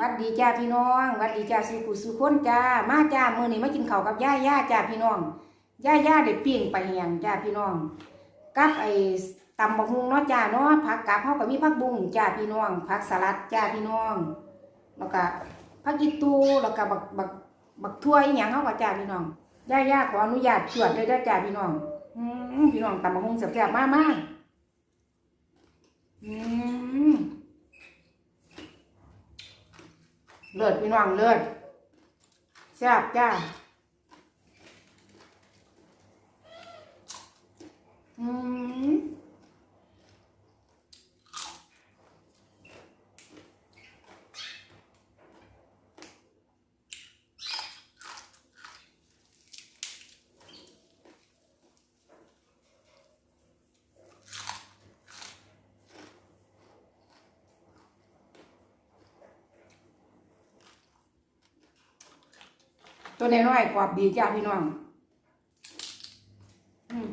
วัดดีจ้าพี่น้อง วัดดีจ้าสุขุสุคนจ้า มาจ้ามือนี้มากินข้าวกับย่าย่าจ้าพี่น้องย่าย่าได้ปิ้งไปแหงจ้าพี่น้อง กับไอ้ตำบักฮุงเนาะจ้าเนาะผักกาดเฮาก็มีผักบุ้งจ้าพี่น้องผักสลัดจ้าพี่น้อง แล้วก็ผักอีตูแล้วก็บักบักบักทั่วอีหยังเฮาก็จ้าพี่น้องย่าย่าขออนุญาตจวดเลยเด้จ้าพี่น้องอืมพี่น้องตำบักฮุงแซ่บๆมากๆอืม เลิศพี่น้องเลิศแซ่บจ้า อืม ตัวน้อยๆกรอบดีจ้าพี่น้อง อืม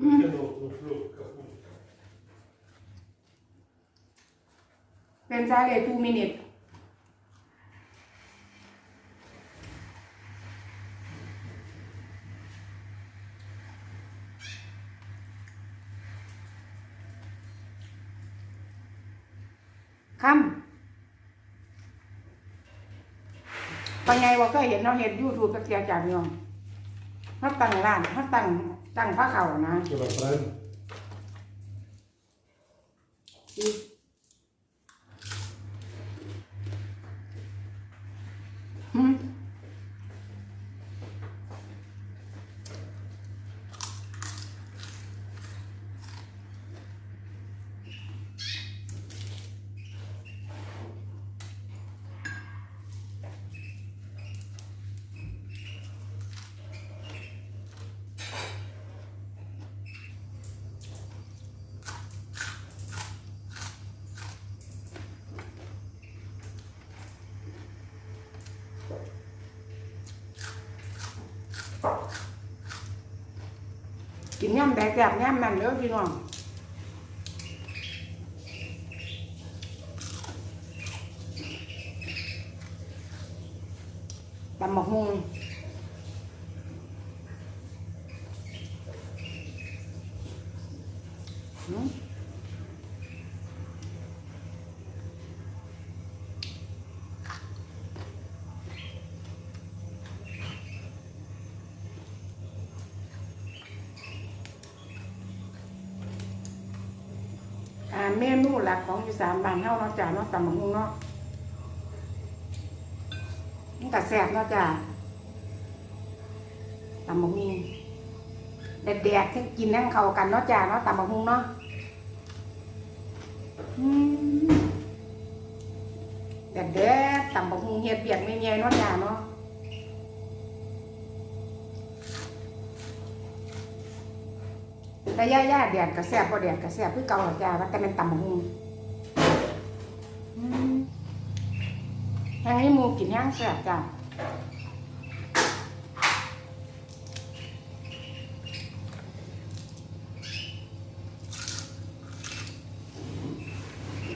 อืม Kan åt och plocka på. เป็นซาเลทูมินิตคำปไงว่าก็เห็นเราเห็นยูทูบตะเกียจากพี่น้อง เขาตั้งร้านเขาตั้งตั้งพระเขานะ Ska vara fram. สิหืม กินย่ำแดกแบบย่ำนั่นเด้อพี่น้องตำหมกฮุงหืม อ่าเมนูหลักของอีสานบ้านเฮาเนาะจ้าเนาะตำหมกฮุงเนาะมันก็แซ่บเนาะจ้าตำหมกฮุงแดดๆทั้งกินทั้งเข้ากันเนาะจ้าเนาะตำหมกฮุงเนาะแดดๆตำหมกฮุงเฮ็ดเบียกไม่ใหญ่เนาะจ้าเนาะ แต่ย่าย่าแดดกระแสบบ่แดดกระแสบคือเกาหัวใจ้าว่าแต่มันต่ำบักหุงแห้งให้หมูกินแห้งแสบจ้า